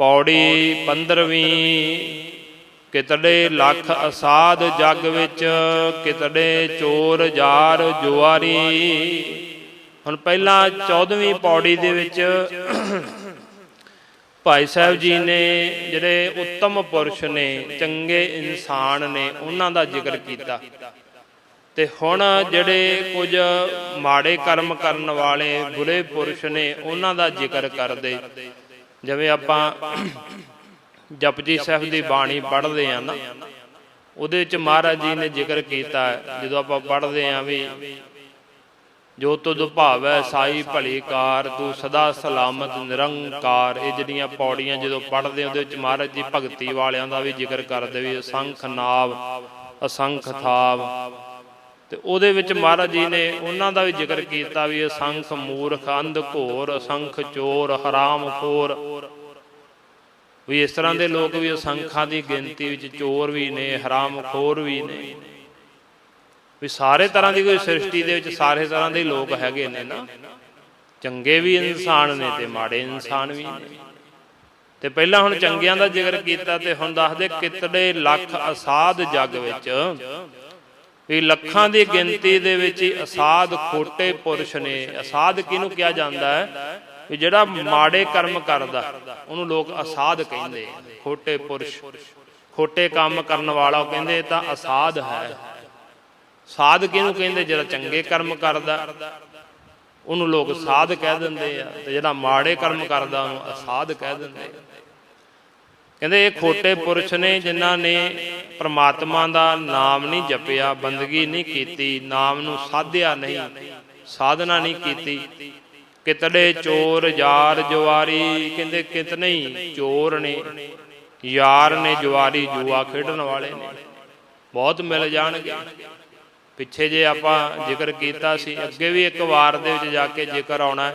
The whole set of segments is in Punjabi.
ਪੌੜੀ 15ਵੀਂ ਕਿਤੜੇ ਲੱਖ ਅਸਾਧ ਜਗ ਵਿੱਚ, ਕਿਤੜੇ ਚੋਰ ਜਾਰ ਜੁਆਰੀ। ਹੁਣ ਪਹਿਲਾਂ 14ਵੀਂ ਪੌੜੀ ਦੇ ਵਿੱਚ ਭਾਈ ਸਾਹਿਬ ਜੀ ਨੇ ਜਿਹੜੇ ਉੱਤਮ ਪੁਰਸ਼ ਨੇ, ਚੰਗੇ ਇਨਸਾਨ ਨੇ, ਉਹਨਾਂ ਦਾ ਜ਼ਿਕਰ ਕੀਤਾ। ਤੇ ਹੁਣ ਜਿਹੜੇ ਕੁਝ ਮਾੜੇ ਕਰਮ ਕਰਨ ਵਾਲੇ ਬੁਰੇ ਪੁਰਸ਼ ਨੇ, ਉਹਨਾਂ ਦਾ ਜ਼ਿਕਰ ਕਰਦੇ। ਜਿਵੇਂ ਆਪਾਂ ਜਪਜੀ ਸਾਹਿਬ ਦੀ ਬਾਣੀ ਪੜ੍ਹਦੇ ਆ ਨਾ ਉਹਦੇ ਵਿੱਚ ਮਹਾਰਾਜ ਜੀ ਨੇ ਜ਼ਿਕਰ ਕੀਤਾ ਹੈ, ਜਦੋਂ ਆਪਾਂ ਪੜ੍ਹਦੇ ਆ ਵੀ ਜੋ ਤੁਧ ਭਾਵੈ ਸਾਈ ਭਲੀ ਕਾਰ ਤੂੰ ਸਦਾ ਸਲਾਮਤ ਨਿਰੰਕਾਰ। ਇਹ ਜਿਹੜੀਆਂ ਪੌੜੀਆਂ ਜਦੋਂ ਪੜ੍ਹਦੇ ਉਹਦੇ ਵਿੱਚ ਮਹਾਰਾਜ ਜੀ ਭਗਤੀ ਵਾਲਿਆਂ ਦਾ ਵੀ ਜ਼ਿਕਰ ਕਰਦੇ ਵੀ ਅਸੰਖ ਨਾਵ ਅਸੰਖ ਥਾਵ। ਤੇ ਉਹਦੇ ਵਿੱਚ ਮਹਾਰਾਜ ਜੀ ਨੇ ਉਹਨਾਂ ਦਾ ਵੀ ਜ਼ਿਕਰ ਕੀਤਾ ਵੀ ਅਸੰਖ ਮੂਰਖ, ਅੰਧ ਘੋਰ ਅਸੰਖ ਚੋਰ, ਹਰਾਮ ਖੋਰ। ਵੀ ਇਸ ਤਰ੍ਹਾਂ ਦੇ ਲੋਕ ਵੀ ਅਸੰਖਾਂ ਦੀ ਗਿਣਤੀ ਵਿੱਚ ਚੋਰ ਵੀ ਨੇ, ਹਰਾਮ ਖੋਰ ਵੀ ਨੇ। ਵੀ ਸਾਰੇ ਤਰ੍ਹਾਂ ਦੀ ਕੋਈ ਸ੍ਰਿਸ਼ਟੀ ਦੇ ਵਿੱਚ ਸਾਰੇ ਤਰ੍ਹਾਂ ਦੇ ਲੋਕ ਹੈਗੇ ਨੇ ਨਾ। ਚੰਗੇ ਵੀ ਇਨਸਾਨ ਨੇ ਤੇ ਮਾੜੇ ਇਨਸਾਨ ਵੀ ਨੇ। ਤੇ ਪਹਿਲਾਂ ਹੁਣ ਚੰਗਿਆਂ ਦਾ ਜ਼ਿਕਰ ਕੀਤਾ ਤੇ ਹੁਣ ਦੱਸਦੇ ਕਿਤੜੇ ਲੱਖ ਅਸਾਧ ਜੱਗ ਵਿੱਚ ਵੀ ਲੱਖਾਂ ਦੀ ਗਿਣਤੀ ਦੇ ਵਿੱਚ ਹੀ ਅਸਾਧ ਖੋਟੇ ਪੁਰਸ਼ ਨੇ। ਅਸਾਧ ਕਿਹਨੂੰ ਕਿਹਾ ਜਾਂਦਾ ਹੈ? ਵੀ ਜਿਹੜਾ ਮਾੜੇ ਕਰਮ ਕਰਦਾ, ਉਹਨੂੰ ਲੋਕ ਅਸਾਧ ਕਹਿੰਦੇ ਖੋਟੇ ਪੁਰਸ਼, ਖੋਟੇ ਕੰਮ ਕਰਨ ਵਾਲਾ, ਉਹ ਕਹਿੰਦੇ ਤਾਂ ਅਸਾਧ ਹੈ। ਸਾਧ ਕਿਹਨੂੰ ਕਹਿੰਦੇ? ਜਿਹੜਾ ਚੰਗੇ ਕਰਮ ਕਰਦਾ, ਉਹਨੂੰ ਲੋਕ ਸਾਧ ਕਹਿ ਦਿੰਦੇ ਆ। ਤੇ ਜਿਹੜਾ ਮਾੜੇ ਕਰਮ ਕਰਦਾ, ਉਹਨੂੰ ਅਸਾਧ ਕਹਿ ਦਿੰਦੇ ਆ। ਕਹਿੰਦੇ ਇਹ ਖੋਟੇ ਪੁਰਸ਼ ਨੇ ਜਿਨ੍ਹਾਂ ਨੇ ਪ੍ਰਮਾਤਮਾ ਦਾ ਨਾਮ ਨਹੀਂ ਜਪਿਆ, ਬੰਦਗੀ ਨਹੀਂ ਕੀਤੀ, ਨਾਮ ਨੂੰ ਸਾਧਿਆ ਨਹੀਂ, ਸਾਧਨਾ ਨਹੀਂ ਕੀਤੀ। ਕਿਤੜੇ ਚੋਰ, ਯਾਰ ਜਵਾਰੀ ਕਹਿੰਦੇ ਕਿਤਨੇ ਹੀ ਚੋਰ ਨੇ। ਯਾਰ ਨੇ ਜਵਾਰੀ ਜੂਆ ਖੇਡਣ ਵਾਲੇ ਨੇ। ਬਹੁਤ ਮਿਲ ਜਾਣਗੇ। ਪਿੱਛੇ ਜੇ ਆਪਾਂ ਜ਼ਿਕਰ ਕੀਤਾ ਸੀ, ਅੱਗੇ ਵੀ ਇੱਕ ਵਾਰ ਦੇ ਵਿੱਚ ਜਾ ਕੇ ਜ਼ਿਕਰ ਆਉਣਾ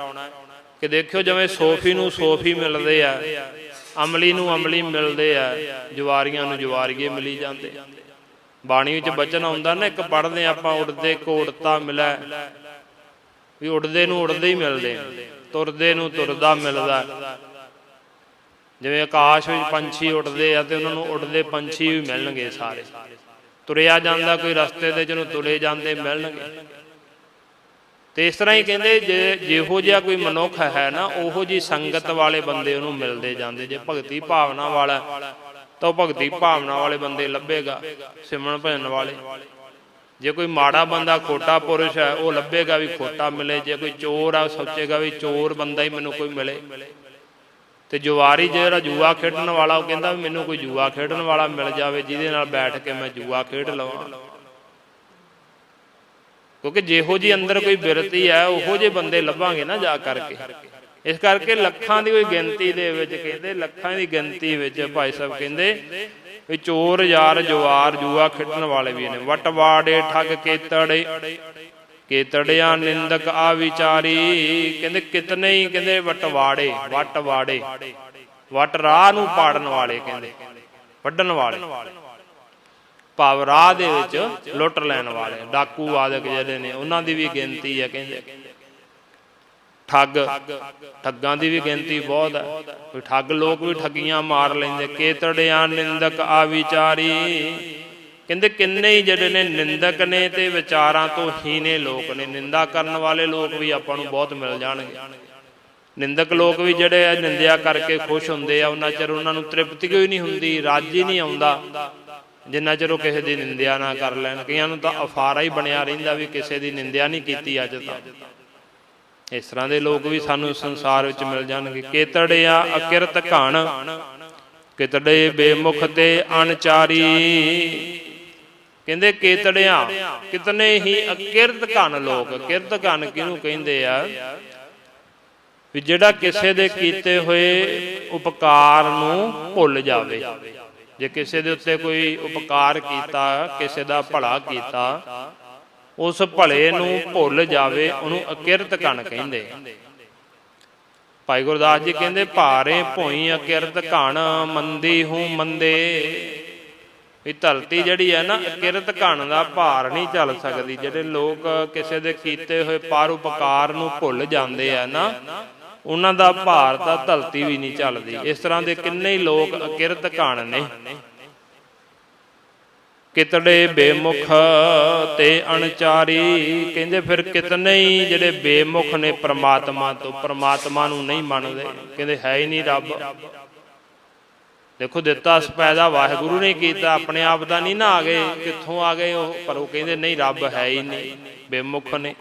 ਕਿ ਦੇਖਿਓ ਜਿਵੇਂ ਸੋਫੀ ਨੂੰ ਸੋਫੀ ਮਿਲਦੇ ਆ। ਅਮਲੀ ਨੂੰ ਅਮਲੀ ਮਿਲਦੇ ਆ ਜਵਾਰੀਆਂ ਨੂੰ ਜਵਾਰੀਏ ਮਿਲੀ ਜਾਂਦੇ। ਬਾਣੀ ਵਿੱਚ ਬਚਨ ਆਉਂਦਾ ਨਾ, ਇੱਕ ਪੜ੍ਹਦੇ ਆਪਾਂ, ਉੜਦੇ ਕੋੜਤਾ ਮਿਲੈ। ਵੀ ਉੜਦੇ ਨੂੰ ਉੜਦੇ ਹੀ ਮਿਲਦੇ ਤੁਰਦੇ ਨੂੰ ਤੁਰਦਾ ਮਿਲਦਾ। ਜਿਵੇਂ ਆਕਾਸ਼ ਵਿੱਚ ਪੰਛੀ ਉੱਡਦੇ ਆ ਤੇ ਉਹਨਾਂ ਨੂੰ ਉੱਡਦੇ ਪੰਛੀ ਵੀ ਮਿਲਣਗੇ ਸਾਰੇ। ਤੁਰਿਆ ਜਾਂਦਾ ਕੋਈ ਰਸਤੇ ਦੇ ਜਿਹਨੂੰ ਤੁਰੇ ਜਾਂਦੇ ਮਿਲਣਗੇ। ਤੇ ਇਸ ਤਰ੍ਹਾਂ ਹੀ ਕਹਿੰਦੇ ਜੇ ਜਿਹੋ ਜਿਹਾ ਕੋਈ ਮਨੁੱਖ ਹੈ ਨਾ ਉਹੋ ਜੀ ਸੰਗਤ ਵਾਲੇ ਬੰਦੇ ਉਹਨੂੰ ਮਿਲਦੇ ਜਾਂਦੇ ਜੇ ਭਗਤੀ ਭਾਵਨਾ ਵਾਲਾ ਤਾਂ ਉਹ ਭਗਤੀ ਭਾਵਨਾ ਵਾਲੇ ਬੰਦੇ ਲੱਭੇਗਾ ਸਿਮਰਨ ਭਜਨ ਵਾਲੇ। ਜੇ ਕੋਈ ਮਾੜਾ ਬੰਦਾ ਖੋਟਾ ਪੁਰਸ਼ ਹੈ ਉਹ ਲੱਭੇਗਾ ਵੀ ਖੋਟਾ ਮਿਲੇ ਜੇ ਕੋਈ ਚੋਰ ਆ ਸੋਚੇਗਾ ਵੀ ਚੋਰ ਬੰਦਾ ਹੀ ਮੈਨੂੰ ਕੋਈ ਮਿਲੇ। ਤੇ ਜੁਆਰੀ ਜਿਹੜਾ ਜੂਆ ਖੇਡਣ ਵਾਲਾ ਉਹ ਕਹਿੰਦਾ ਵੀ ਮੈਨੂੰ ਕੋਈ ਜੂਆ ਖੇਡਣ ਵਾਲਾ ਮਿਲ ਜਾਵੇ ਜਿਹਦੇ ਨਾਲ ਬੈਠ ਕੇ ਮੈਂ ਜੂਆ ਖੇਡ ਲਵਾਂ। ਕਿਉਂਕਿ ਜਿਹੋ ਜੀ ਅੰਦਰ ਕੋਈ ਬਿਰਤੀ ਹੈ ਉਹੋ ਜੇ ਬੰਦੇ ਲੱਭਾਂਗੇ ਨਾ ਜਾ ਕਰਕੇ। ਇਸ ਕਰਕੇ ਲੱਖਾਂ ਦੀ ਕੋਈ ਗਿਣਤੀ ਦੇ ਵਿੱਚ ਕਹਿੰਦੇ, ਲੱਖਾਂ ਦੀ ਗਿਣਤੀ ਵਿੱਚ ਭਾਈ ਸਾਹਿਬ ਕਹਿੰਦੇ ਵੀ ਚੋਰ, ਯਾਰ, ਜਵਾਰ, ਜੂਆ ਖੇਡਣ ਵਾਲੇ ਵੀ ਨੇ। ਵਟਵਾੜੇ, ਠੱਗ, ਕੇਤੜੇ, ਕੇਤੜਿਆਂ ਨਿੰਦਕ ਆ ਵਿਚਾਰੀ। ਕਹਿੰਦੇ ਕਿਤਨੇ ਹੀ ਕਹਿੰਦੇ ਵਟਵਾੜੇ ਵਟਵਾੜੇ। ਵਟ ਰਾਹ ਨੂੰ ਪਾੜਨ ਵਾਲੇ ਕਹਿੰਦੇ, ਵੱਢਣ ਵਾਲੇ। ਭਾਵ ਰਾਹ ਦੇ ਵਿੱਚ ਲੁੱਟ ਲੈਣ ਵਾਲੇ ਡਾਕੂ ਆਦਿਕ ਜਿਹੜੇ ਨੇ, ਉਹਨਾਂ ਦੀ ਵੀ ਗਿਣਤੀ ਹੈ ਕਹਿੰਦੇ। ਠੱਗ, ਠੱਗਾਂ ਦੀ ਵੀ ਗਿਣਤੀ ਬਹੁਤ ਹੈ। ਕੋਈ ਠੱਗ ਲੋਕ ਵੀ ਠੱਗੀਆਂ ਮਾਰ ਲੈਂਦੇ, ਕੇਤੜਿਆਂ ਨਿੰਦਕ ਆ ਵਿਚਾਰੀ। ਕਹਿੰਦੇ ਕਿੰਨੇ ਹੀ ਜਿਹੜੇ ਨੇ ਨਿੰਦਕ ਨੇ ਤੇ ਵਿਚਾਰਾਂ ਤੋਂ ਹੀਨੇ ਲੋਕ ਨੇ, ਨਿੰਦਾ ਕਰਨ ਵਾਲੇ ਲੋਕ ਵੀ ਆਪਾਂ ਨੂੰ ਬਹੁਤ ਮਿਲ ਜਾਣਗੇ। ਨਿੰਦਕ ਲੋਕ ਵੀ ਜਿਹੜੇ ਆ, ਨਿੰਦਿਆ ਕਰਕੇ ਖੁਸ਼ ਹੁੰਦੇ ਆ, ਉਹਨਾਂ ਚਿਰ ਉਹਨਾਂ ਨੂੰ ਤ੍ਰਿਪਤੀ ਕੋਈ ਨਹੀਂ ਹੁੰਦੀ, ਰਾਜੀ ਨਹੀਂ ਆਉਂਦਾ। ਜਿੰਨਾ ਚਿਰ ਉਹ ਕਿਸੇ ਦੀ ਨਿੰਦਿਆ ਨਾ ਕਰ ਲੈਣ, ਕਈਆਂ ਨੂੰ ਤਾਂ ਅਫਾਰਾ ਹੀ ਬਣਿਆ ਰਹਿੰਦਾ ਵੀ ਕਿਸੇ ਦੀ ਨਿੰਦਿਆ ਨਹੀਂ ਕੀਤੀ ਅੱਜ ਤਾਂ। ਇਸ ਤਰ੍ਹਾਂ ਦੇ ਲੋਕ ਵੀ ਸਾਨੂੰ ਸੰਸਾਰ ਵਿੱਚ ਮਿਲ ਜਾਣਗੇ। ਕੇਤੜਿਆ ਅਕਿਰਤ ਘਣ, ਕਿਤੜੇ ਬੇਮੁਖ ਤੇ ਅਣਚਾਰੀ। ਕਹਿੰਦੇ ਕੇਤੜਿਆਂ, ਕਿਤਨੇ ਹੀ ਅਕਿਰਤ ਘਣ ਲੋਕ ਕਿਰਤ ਘਣ ਕਿਹਨੂੰ ਕਹਿੰਦੇ ਆ? ਵੀ ਜਿਹੜਾ ਕਿਸੇ ਦੇ ਕੀਤੇ ਹੋਏ ਉਪਕਾਰ ਨੂੰ ਭੁੱਲ ਜਾਵੇ। ਜੇ ਕਿਸੇ ਦੇ ਉੱਤੇ ਕੋਈ ਉਪਕਾਰ ਕੀਤਾ, ਕਿਸੇ ਦਾ ਭਲਾ ਕੀਤਾ, ਉਸ ਭਲੇ ਨੂੰ ਭੁੱਲ ਜਾਵੇ, ਉਹਨੂੰ ਅਕਿਰਤ ਕਣ ਕਹਿੰਦੇ। ਭਾਈ ਗੁਰਦਾਸ ਜੀ ਕਹਿੰਦੇ, ਭਾਰੇ ਭੋਈ ਅਕਿਰਤ ਕਣ ਮੰਦੀ ਹੂੰ ਮੰਦੇ। ਵੀ ਧਰਤੀ ਜਿਹੜੀ ਹੈ ਨਾ, ਅਕਿਰਤ ਕਣ ਦਾ ਭਾਰ ਨਹੀਂ ਚੱਲ ਸਕਦੀ। ਜਿਹੜੇ ਲੋਕ ਕਿਸੇ ਦੇ ਕੀਤੇ ਹੋਏ ਪਰਉਪਕਾਰ ਨੂੰ ਭੁੱਲ ਜਾਂਦੇ ਆ ਨਾ ਉਹਨਾਂ ਦਾ ਭਾਰ ਤਾਂ ਧਰਤੀ ਵੀ ਨਹੀਂ ਚੱਲਦੀ। ਇਸ ਤਰ੍ਹਾਂ ਦੇ ਕਿੰਨੇ ਹੀ ਲੋਕ ਅਕਿਰਤ ਘਣ ਨੇ। ਕਿਤੜੇ ਬੇਮੁਖ ਤੇ ਅਣਚਾਰੀ, ਕਹਿੰਦੇ ਫਿਰ ਕਿਤਨੇ ਹੀ ਜਿਹੜੇ ਬੇਮੁਖ ਨੇ ਪ੍ਰਮਾਤਮਾ ਤੋਂ, ਪ੍ਰਮਾਤਮਾ ਨੂੰ ਨਹੀਂ ਮੰਨਦੇ। ਕਹਿੰਦੇ ਹੈ ਹੀ ਨਹੀਂ ਰੱਬ। ਦੇਖੋ ਦਿੱਤਾ ਪੈਦਾ, ਵਾਹਿਗੁਰੂ ਨੇ ਕੀਤਾ, ਆਪਣੇ ਆਪ ਦਾ ਨਹੀਂ ਨਾ ਆ ਗਏ, ਕਿੱਥੋਂ ਆ ਗਏ ਉਹ, ਪਰ ਉਹ ਕਹਿੰਦੇ ਨਹੀਂ, ਰੱਬ ਹੈ ਹੀ ਨਹੀਂ, ਬੇਮੁਖ ਨੇ।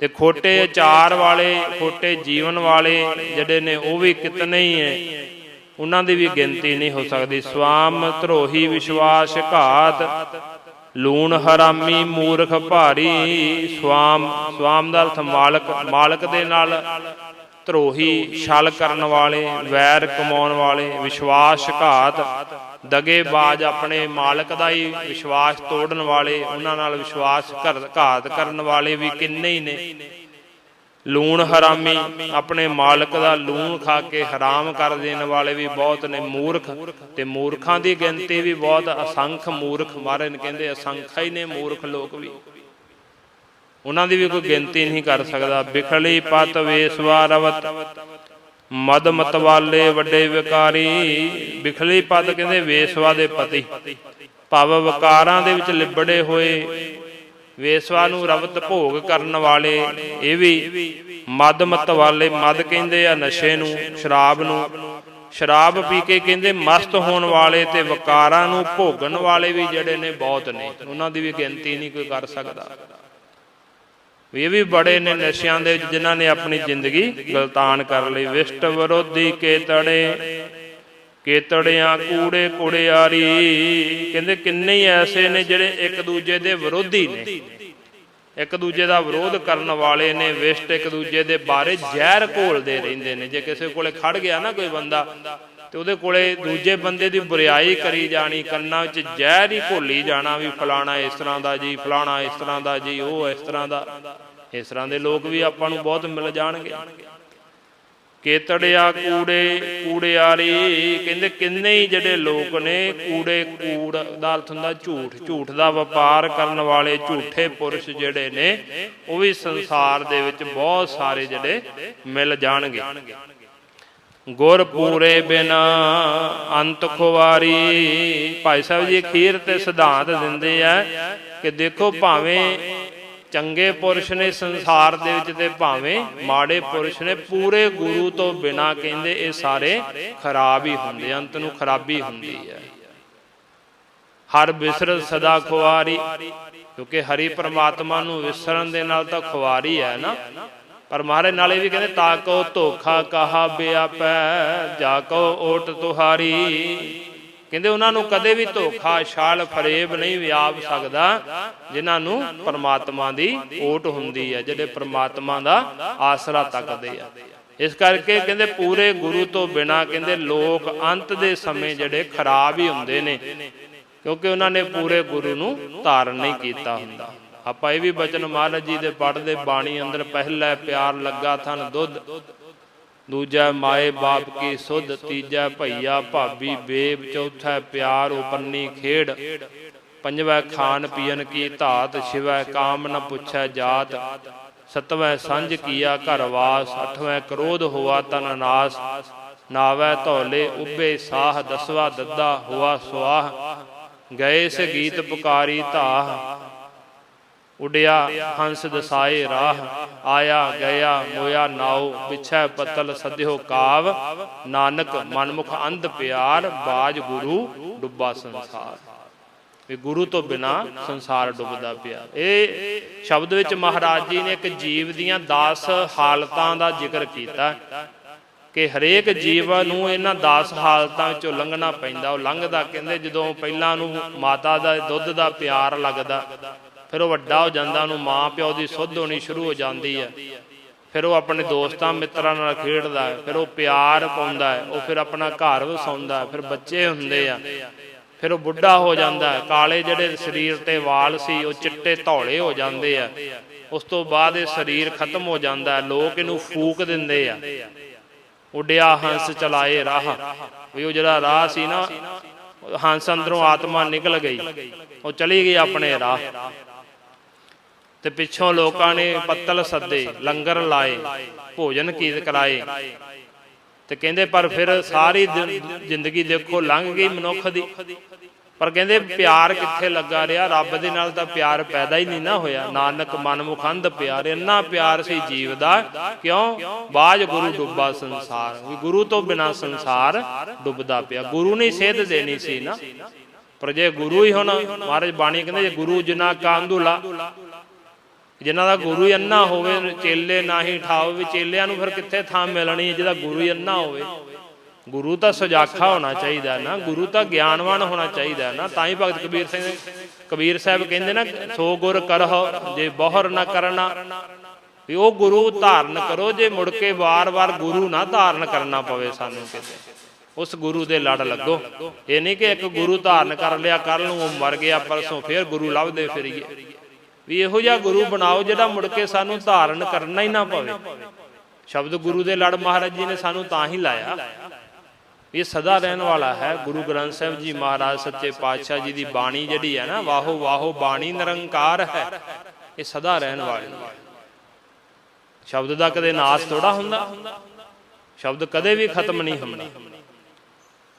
ਤੇ ਖੋਟੇ ਆਚਾਰ ਵਾਲੇ, ਖੋਟੇ ਜੀਵਨ ਵਾਲੇ ਜਿਹੜੇ ਨੇ, ਉਹ ਵੀ ਕਿਤਨੇ ਹੀ ਹੈ ਉਹਨਾਂ ਦੀ ਵੀ ਗਿਣਤੀ ਨਹੀਂ ਹੋ ਸਕਦੀ। ਸਵਾਮ ਧਰੋਹੀ ਵਿਸ਼ਵਾਸ ਘਾਤ, ਲੂਣ ਹਰਾਮੀ ਮੂਰਖ ਭਾਰੀ, ਸਵਾਮ ਸਵਾਮ ਦਾ ਅਰਥ ਮਾਲਕ ਮਾਲਕ ਦੇ ਨਾਲ ਧਰੋਹੀ ਛਲ ਕਰਨ ਵਾਲੇ, ਵੈਰ ਕਮਾਉਣ ਵਾਲੇ, ਵਿਸ਼ਵਾਸ ਘਾਤ। ਦਗੇਬਾਜ਼ ਆਪਣੇ ਮਾਲਕ ਦਾ ਹੀ ਵਿਸ਼ਵਾਸ ਤੋੜਨ ਵਾਲੇ, ਉਹਨਾਂ ਨਾਲ ਵਿਸ਼ਵਾਸ ਘਾਤ ਕਰਨ ਵਾਲੇ ਵੀ ਕਿੰਨੇ ਹੀ ਨੇ। ਲੂਣ ਹਰਾਮੀ ਆਪਣੇ ਮਾਲਕ ਦਾ ਲੂਣ ਖਾ ਕੇ ਹਰਾਮ ਕਰ ਦੇਣ ਵਾਲੇ ਵੀ ਬਹੁਤ ਨੇ, ਮੂਰਖ। ਤੇ ਮੂਰਖਾਂ ਦੀ ਗਿਣਤੀ ਵੀ ਬਹੁਤ, ਅਸੰਖ ਮੂਰਖ ਮਾਰੇ ਨੇ ਕਹਿੰਦੇ ਅਸੰਖ ਹੀ ਨੇ ਮੂਰਖ ਲੋਕ ਵੀ। ਉਹਨਾਂ ਦੀ ਵੀ ਕੋਈ ਗਿਣਤੀ ਨਹੀਂ ਕਰ ਸਕਦਾ। ਬਿਖਲੀ ਪਤ ਵੇਸਵਾ ਰਵਤ। ਮਦ ਮਤ ਵਾਲੇ ਵੱਡੇ ਵਿਕਾਰੀ, ਬਿਖਲੀ ਪਦ ਕਹਿੰਦੇ ਵੇਸਵਾ ਦੇ ਪਤੀ। ਭਵ ਵਿਕਾਰਾਂ ਦੇ ਵਿੱਚ ਲਿਬੜੇ ਹੋਏ, ਵੇਸਵਾ ਨੂੰ ਰਵਤ ਭੋਗ ਕਰਨ ਵਾਲੇ, ਇਹ ਵੀ ਮਦ ਮਤ ਵਾਲੇ ਮਦ ਕਹਿੰਦੇ ਆ ਨਸ਼ੇ ਨੂੰ, ਸ਼ਰਾਬ ਨੂੰ। ਸ਼ਰਾਬ ਪੀ ਕੇ ਕਹਿੰਦੇ ਮਸਤ ਹੋਣ ਵਾਲੇ ਤੇ ਵਿਕਾਰਾਂ ਨੂੰ ਭੋਗਣ ਵਾਲੇ ਵੀ ਜਿਹੜੇ ਨੇ ਬਹੁਤ ਨੇ। ਉਹਨਾਂ ਦੀ ਵੀ ਗਿਣਤੀ ਨਹੀਂ ਕੋਈ ਕਰ ਸਕਦਾ। ਇਹ ਵੀ ਬੜੇ ਨੇ ਨਸ਼ਿਆਂ ਦੇ ਵਿੱਚ ਜਿਨ੍ਹਾਂ ਨੇ ਆਪਣੀ ਜ਼ਿੰਦਗੀ ਗਲਤਾਨ ਕਰ ਲਈ। ਵਿਸ਼ਟ ਵਿਰੋਧੀ ਕੇ ਕੇਤੜਿਆਂ, ਕੂੜੇ ਕੁੜਿਆਰੀ, ਕਹਿੰਦੇ ਕਿੰਨੇ ਹੀ ਐਸੇ ਨੇ ਜਿਹੜੇ ਇੱਕ ਦੂਜੇ ਦੇ ਵਿਰੋਧੀ ਨੇ। ਇੱਕ ਦੂਜੇ ਦਾ ਵਿਰੋਧ ਕਰਨ ਵਾਲੇ ਨੇ, ਵਿਸ਼ਟ ਇੱਕ ਦੂਜੇ ਦੇ ਬਾਰੇ ਜ਼ਹਿਰ ਘੋਲਦੇ ਰਹਿੰਦੇ ਨੇ। ਜੇ ਕਿਸੇ ਕੋਲੇ ਖੜ ਗਿਆ ਨਾ ਕੋਈ ਬੰਦਾ ਤੇ ਉਹਦੇ ਕੋਲੇ ਦੂਜੇ ਬੰਦੇ ਦੀ ਬੁਰੀਾਈ ਕਰੀ ਜਾਣੀ, ਕੰਨਾਂ ਵਿੱਚ ਜ਼ਹਿਰ ਹੀ ਘੋਲੀ ਜਾਣਾ ਵੀ ਫਲਾਣਾ ਇਸ ਤਰ੍ਹਾਂ ਦਾ ਜੀ, ਫਲਾਣਾ ਇਸ ਤਰ੍ਹਾਂ ਦਾ ਜੀ, ਉਹ ਇਸ ਤਰ੍ਹਾਂ ਦਾ। ਇਸ ਤਰ੍ਹਾਂ ਦੇ ਲੋਕ ਵੀ ਆਪਾਂ ਨੂੰ ਬਹੁਤ ਮਿਲ ਜਾਣਗੇ। ਕੇਤੜਿਆ ਕੂੜੇ, ਕੂੜਿਆਰੀ, ਕਹਿੰਦੇ ਕਿੰਨੇ ਹੀ ਜਿਹੜੇ ਲੋਕ ਨੇ, ਕੂੜੇ ਕੂੜ ਦਾ ਅਰਥ ਹੁੰਦਾ ਝੂਠ ਝੂਠ ਦਾ ਵਪਾਰ ਕਰਨ ਵਾਲੇ ਝੂਠੇ ਪੁਰਸ਼ ਜਿਹੜੇ ਨੇ, ਉਹ ਵੀ ਸੰਸਾਰ ਦੇ ਵਿੱਚ ਬਹੁਤ ਸਾਰੇ ਜਿਹੜੇ ਮਿਲ ਜਾਣਗੇ। ਗੁਰ ਪੂਰੇ ਬਿਨਾ, ਅੰਤ ਖੁਵਾਰੀ। ਭਾਈ ਸਾਹਿਬ ਜੀ, ਅਖੀਰ ਤੇ ਸਿਧਾਂਤ ਦਿੰਦੇ ਆ ਕਿ ਦੇਖੋ ਭਾਵੇਂ ਚੰਗੇ ਪੁਰਸ਼ ਨੇ ਸੰਸਾਰ ਦੇ ਵਿੱਚ ਤੇ ਭਾਵੇਂ ਮਾੜੇ ਪੁਰਸ਼ ਨੇ, ਪੂਰੇ ਗੁਰੂ ਤੋਂ ਬਿਨਾ ਕਹਿੰਦੇ ਇਹ ਸਾਰੇ ਖਰਾਬ ਹੀ ਹੁੰਦੇ, ਅੰਤ ਨੂੰ ਖਰਾਬੀ ਹੁੰਦੀ ਹੈ ਹਰ ਬਿਸਰਤ ਸਦਾ ਖੁਆਰੀ ਕਿਉਂਕਿ ਹਰੀ ਪਰਮਾਤਮਾ ਨੂੰ ਵਿਸਰਨ ਦੇ ਨਾਲ ਤਾਂ ਖੁਆਰੀ ਹੈ ਨਾ। ਪਰ ਮਾਰੇ ਨਾਲੇ ਵੀ ਕਹਿੰਦੇ, ਤਾ ਕੋ ਧੋਖਾ ਕਹਾ ਬਿਆਪੈ, ਜਾ ਕੋ ਓਟ ਤੁਹਾਰੀ। ਕਹਿੰਦੇ ਉਹਨਾਂ ਨੂੰ ਕਦੇ ਵੀ ਧੋਖਾ, ਛਾਲ ਫਰੇਬ ਨਹੀਂ ਵਿਆਪ ਸਕਦਾ, ਜਿਨ੍ਹਾਂ ਨੂੰ ਪਰਮਾਤਮਾ ਦੀ ਓਟ ਹੁੰਦੀ ਹੈ, ਜਿਹੜੇ ਪਰਮਾਤਮਾ ਦਾ ਆਸਰਾ ਤੱਕਦੇ ਆ। ਇਸ ਕਰਕੇ ਕਹਿੰਦੇ, ਪੂਰੇ ਗੁਰੂ ਤੋਂ ਬਿਨਾ ਕਹਿੰਦੇ, ਲੋਕ ਅੰਤ ਦੇ ਸਮੇਂ ਜਿਹੜੇ ਖਰਾਬ ਹੀ ਹੁੰਦੇ ਨੇ, ਕਿਉਂਕਿ ਉਹਨਾਂ ਨੇ ਪੂਰੇ ਗੁਰੂ ਨੂੰ ਧਾਰਨ ਨਹੀਂ ਕੀਤਾ ਹੁੰਦਾ। ਆਪਾਂ ਇਹ ਵੀ ਬਚਨ ਮਹਾਰਾਜ ਜੀ ਦੇ ਪੜਦੇ ਬਾਣੀ ਅੰਦਰ ਪਹਿਲਾ ਪਿਆਰ ਲੱਗਾ ਥਨ ਦੁੱਧ, ਦੂਜਾ ਮਾਏ ਬਾਪ ਕੀ ਸੁਧ, ਤੀਜਾ ਭਈਆ ਭਾਬੀ ਬੇਬ, ਚੌਥਾ ਪਿਆਰ ਉਪੰਨੀ ਖੇਡ ਪੰਜਵਾ ਖਾਨ ਪੀਣ ਕੀ ਧਾਤ ਸ਼ਿਵੈ ਕਾਮ ਨ ਪੁੱਛੈ ਜਾਤ, ਸਤਵੈ ਸੰਜ ਕੀਆ ਘਰ ਵਾਸ, ਅਠਵੈ ਕ੍ਰੋਧ ਹੋਆ ਤਨ ਨਾਸ, ਨਾਵੈ ਧੌਲੇ ਉੱਬੇ ਸਾਹ, ਦਸਵਾ ਦੱਦਾ ਹੋਆ ਸੁਆਹ, ਗਏ ਸ ਗੀਤ ਪੁਕਾਰੀ ਧਾਹ ਉਡਿਆ, ਹੰਸ ਦਸਾਏ ਰਾਹ, ਆਇਆ, ਗਿਆ, ਮੋਇਆ, ਨਾਉ, ਪਿਛੈ ਪਤਲ ਸਦਿਓ ਕਾਵ, ਨਾਨਕ ਮਨਮੁਖ ਅੰਧ ਪਿਆਰ, ਬਾਜ ਗੁਰੂ ਡੁੱਬਾ ਸੰਸਾਰ। ਇਹ ਗੁਰੂ ਤੋਂ ਬਿਨਾ ਸੰਸਾਰ ਡੁੱਬਦਾ ਪਿਆ। ਇਹ ਸ਼ਬਦ ਵਿੱਚ ਮਹਾਰਾਜ ਜੀ ਨੇ ਇੱਕ ਜੀਵ ਦੀਆਂ 10 ਹਾਲਤਾਂ ਦਾ ਜ਼ਿਕਰ ਕੀਤਾ ਕਿ ਹਰੇਕ ਜੀਵ ਨੂੰ ਇਹਨਾਂ 10 ਹਾਲਤਾਂ ਵਿੱਚੋਂ ਲੰਘਣਾ ਪੈਂਦਾ। ਉਹ ਲੰਘਦਾ ਕਹਿੰਦੇ ਜਦੋਂ ਪਹਿਲਾਂ ਨੂੰ ਮਾਤਾ ਦਾ, ਦੁੱਧ ਦਾ ਪਿਆਰ ਲੱਗਦਾ ਫਿਰ ਉਹ ਵੱਡਾ ਹੋ ਜਾਂਦਾ, ਉਹਨੂੰ ਮਾਂ ਪਿਓ ਦੀ ਸੁੱਧ ਹੋਣੀ ਸ਼ੁਰੂ ਹੋ ਜਾਂਦੀ ਹੈ। ਫਿਰ ਉਹ ਆਪਣੇ ਦੋਸਤਾਂ, ਮਿੱਤਰਾਂ ਨਾਲ ਖੇਡਦਾ ਹੈ, ਫਿਰ ਉਹ ਪਿਆਰ ਪਾਉਂਦਾ ਹੈ, ਉਹ ਫਿਰ ਆਪਣਾ ਘਰ ਵਸਾਉਂਦਾ ਹੈ, ਫਿਰ ਬੱਚੇ ਹੁੰਦੇ ਆ। ਫਿਰ ਉਹ ਬੁੱਢਾ ਹੋ ਜਾਂਦਾ ਹੈ, ਕਾਲੇ ਜਿਹੜੇ ਸਰੀਰ ਤੇ ਵਾਲ ਸੀ, ਉਹ ਚਿੱਟੇ ਧੌਲੇ ਹੋ ਜਾਂਦੇ ਆ। ਉਸ ਤੋਂ ਬਾਅਦ ਇਹ ਸਰੀਰ ਖਤਮ ਹੋ ਜਾਂਦਾ ਹੈ, ਲੋਕ ਇਹਨੂੰ ਫੂਕ ਦਿੰਦੇ ਆ। ਉਡਿਆ ਹੰਸ ਚਲਾਏ ਰਾਹ। ਵੀ ਉਹ ਜਿਹੜਾ ਰਾਹ ਸੀ ਨਾ, ਹੰਸ ਅੰਦਰੋਂ ਆਤਮਾ ਨਿਕਲ ਗਈ। ਉਹ ਚਲੀ ਗਈ ਆਪਣੇ ਰਾਹ। ਤੇ ਪਿੱਛੋਂ ਲੋਕਾਂ ਨੇ ਪੱਤਲ ਸੱਦੇ, ਲੰਗਰ ਲਾਏ, ਭੋਜਨ ਕੀਤ ਕਰਾਏ। ਤੇ ਕਹਿੰਦੇ, ਪਰ ਫਿਰ ਸਾਰੀ ਜ਼ਿੰਦਗੀ ਦੇਖੋ ਲੰਘ ਗਈ ਮਨੁੱਖ ਦੀ। ਪਰ ਕਹਿੰਦੇ, ਪਿਆਰ ਕਿੱਥੇ ਲੱਗਾ ਰਿਹਾ? ਰੱਬ ਦੇ ਨਾਲ ਤਾਂ ਪਿਆਰ ਪੈਦਾ ਹੀ ਨਹੀਂ ਨਾ ਹੋਇਆ। ਨਾਨਕ ਮਨ ਪਿਆਰ, ਇੰਨਾ ਪਿਆਰ ਸੀ ਜੀਵ ਦਾ। ਕਿਉਂ? ਬਾਜ ਗੁਰੂ ਡੁੱਬਾ ਸੰਸਾਰ। ਵੀ ਗੁਰੂ ਤੋਂ ਬਿਨਾ ਸੰਸਾਰ ਡੁੱਬਦਾ ਪਿਆ। ਗੁਰੂ ਨੇ ਸੇਧ ਦੇਣੀ ਸੀ ਨਾ। ਪਰ ਜੇ ਗੁਰੂ ਹੀ ਹੁਣ, ਮਹਾਰਾਜ ਬਾਣੀ ਕਹਿੰਦੇ, ਜੇ ਗੁਰੂ ਜਿਨਾ ਕਾਂਦੂਲਾ ਜਿਨ੍ਹਾਂ ਦਾ ਗੁਰੂ ਹੀ ਅੰਨਾ ਹੋਵੇ, ਚੇਲੇ ਨਾ ਹੀ ਠਾਓ ਵੀ ਚੇਲਿਆਂ ਨੂੰ ਫਿਰ ਕਿੱਥੇ ਥਾਂ ਮਿਲਣੀ ਹੈ ਜਿਹਦਾ ਗੁਰੂ ਹੀ ਅੰਨਾ ਹੋਵੇ? ਗੁਰੂ ਤਾਂ ਸੁਜਾਖਾ ਹੋਣਾ ਚਾਹੀਦਾ ਨਾ, ਗੁਰੂ ਤਾਂ ਗਿਆਨਵਾਨ ਹੋਣਾ ਚਾਹੀਦਾ ਨਾ। ਤਾਂ ਹੀ ਭਗਤ ਕਬੀਰ ਸਿੰਘ, ਕਬੀਰ ਸਾਹਿਬ ਕਹਿੰਦੇ ਨਾ, ਸੋ ਗੁਰ ਕਰਹੁ, ਜੇ ਬੋਹਰ ਨਾ ਕਰਨਾ। ਵੀ ਉਹ ਗੁਰੂ ਧਾਰਨ ਕਰੋ, ਜੇ ਮੁੜ ਕੇ ਵਾਰ-ਵਾਰ ਗੁਰੂ ਨਾ ਧਾਰਨ ਕਰਨਾ ਪਵੇ ਸਾਨੂੰ ਕਿਤੇ। ਉਸ ਗੁਰੂ ਦੇ ਲੜ ਲੱਗੋ। ਇਹ ਨਹੀਂ ਕਿ ਇੱਕ ਗੁਰੂ ਧਾਰਨ ਕਰ ਲਿਆ ਕੱਲ ਨੂੰ ਉਹ ਮਰ ਗਿਆ, ਪਰਸੋਂ ਫੇਰ ਗੁਰੂ ਲੱਭਦੇ ਫਿਰੀਏ। ਵੀ ਇਹੋ ਜਿਹਾ ਗੁਰੂ ਬਣਾਓ ਜਿਹੜਾ ਮੁੜ ਕੇ ਸਾਨੂੰ ਧਾਰਨ ਕਰਨਾ ਹੀ ਨਾ ਪਵੇ। ਸ਼ਬਦ ਗੁਰੂ ਦੇ ਲੜ ਮਹਾਰਾਜ ਜੀ ਨੇ ਸਾਨੂੰ ਤਾਂ ਹੀ ਲਾਇਆ। ਇਹ ਸਦਾ ਰਹਿਣ ਵਾਲਾ ਹੈ ਗੁਰੂ ਗ੍ਰੰਥ ਸਾਹਿਬ ਜੀ ਮਹਾਰਾਜ ਸੱਚੇ ਪਾਤਸ਼ਾਹ ਜੀ ਦੀ ਬਾਣੀ ਜਿਹੜੀ ਹੈ ਨਾ ਵਾਹੋ ਵਾਹੋ ਬਾਣੀ ਨਿਰੰਕਾਰ ਹੈ। ਇਹ ਸਦਾ ਰਹਿਣ ਵਾਲੀ ਸ਼ਬਦ ਦਾ ਕਦੇ ਨਾਸ ਥੋੜਾ ਹੁੰਦਾ। ਸ਼ਬਦ ਕਦੇ ਵੀ ਖਤਮ ਨਹੀਂ ਹੁੰਦਾ।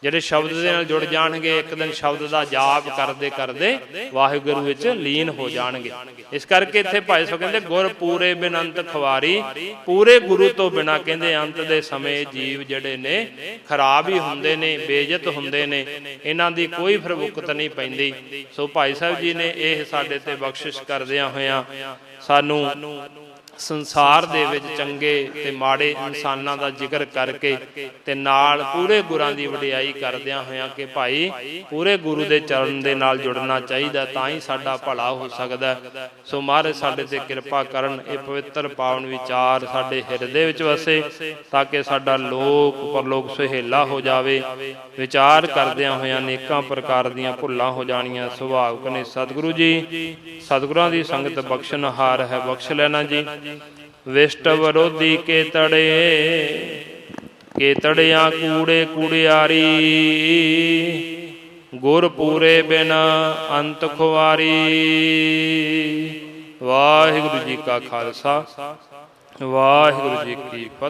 ਜਿਹੜੇ ਸ਼ਬਦ ਦੇ ਨਾਲ ਜੁੜ ਜਾਣਗੇ, ਇੱਕ ਦਿਨ ਸ਼ਬਦ ਦਾ ਜਾਪ ਕਰਦੇ ਕਰਦੇ ਵਾਹਿਗੁਰੂ ਵਿੱਚ ਲੀਨ ਹੋ ਜਾਣਗੇ। ਇਸ ਕਰਕੇ ਇੱਥੇ ਭਾਈ ਸਾਹਿਬ ਕਹਿੰਦੇ, ਗੁਰ ਪੂਰੇ ਬਿਨੰਤ ਖਵਾਰੀ, ਪੂਰੇ ਗੁਰੂ ਤੋਂ ਬਿਨਾ ਕਹਿੰਦੇ ਅੰਤ ਦੇ ਸਮੇਂ ਜੀਵ ਜਿਹੜੇ ਨੇ, ਖਰਾਬ ਹੀ ਹੁੰਦੇ ਨੇ, ਬੇਇੱਜ਼ਤ ਹੁੰਦੇ ਨੇ, ਇਹਨਾਂ ਦੀ ਕੋਈ ਫਰਵੁਕਤ ਨਹੀਂ ਪੈਂਦੀ। ਸੋ ਭਾਈ ਸਾਹਿਬ ਜੀ ਨੇ ਇਹ ਸਾਡੇ ਤੇ ਬਖਸ਼ਿਸ਼ ਕਰਦਿਆਂ ਹੋਇਆਂ ਸਾਨੂੰ ਸੰਸਾਰ ਦੇ ਵਿੱਚ ਚੰਗੇ ਤੇ ਮਾੜੇ ਇਨਸਾਨਾਂ ਦਾ ਜ਼ਿਕਰ ਕਰਕੇ ਤੇ ਨਾਲ ਪੂਰੇ ਗੁਰਾਂ ਦੀ ਵਡਿਆਈ ਕਰਦਿਆਂ ਹੋਇਆਂ ਕਿ ਭਾਈ ਪੂਰੇ ਗੁਰੂ ਦੇ ਚਰਨ ਦੇ ਨਾਲ ਜੁੜਨਾ ਚਾਹੀਦਾ ਤਾਂ ਹੀ ਸਾਡਾ ਭਲਾ ਹੋ ਸਕਦਾ। ਸੋ ਮਹਾਰਾਜ ਸਾਡੇ ਤੇ ਕਿਰਪਾ ਕਰਨ, ਇਹ ਪਵਿੱਤਰ ਪਾਵਨ ਵਿਚਾਰ ਸਾਡੇ ਹਿਰਦੇ ਵਿੱਚ ਵਸੇ ਤਾਂ ਕਿ ਸਾਡਾ ਲੋਕ ਪਰਲੋਕ ਸੁਹੇਲਾ ਹੋ ਜਾਵੇ। ਵਿਚਾਰ ਕਰਦਿਆਂ ਹੋਇਆਂ ਅਨੇਕਾਂ ਪ੍ਰਕਾਰ ਦੀਆਂ ਭੁੱਲਾਂ ਹੋ ਜਾਣੀਆਂ। ਸੁਭਾਵਕ ਨੇ ਸਤਿਗੁਰੂ ਜੀ, ਸਤਿਗੁਰਾਂ ਦੀ ਸੰਗਤ ਬਖਸ਼ਣਹਾਰ ਹੈ, ਬਖਸ਼ ਲੈਣਾ ਜੀ। ਵਿਸ਼ਟ ਵਿਰੋਧੀ ਕੇ ਤੜੇ ਕੇ ਤੜਿਆਂ ਕੂੜੇ ਕੁੜਿਆਰੀ ਗੁਰ ਪੂਰੇ ਬਿਨ ਅੰਤ ਖੁਆਰੀ ਵਾਹਿਗੁਰੂ ਜੀ ਕਾ ਖਾਲਸਾ, ਵਾਹਿਗੁਰੂ ਜੀ ਕੀ ਫਤਿਹ।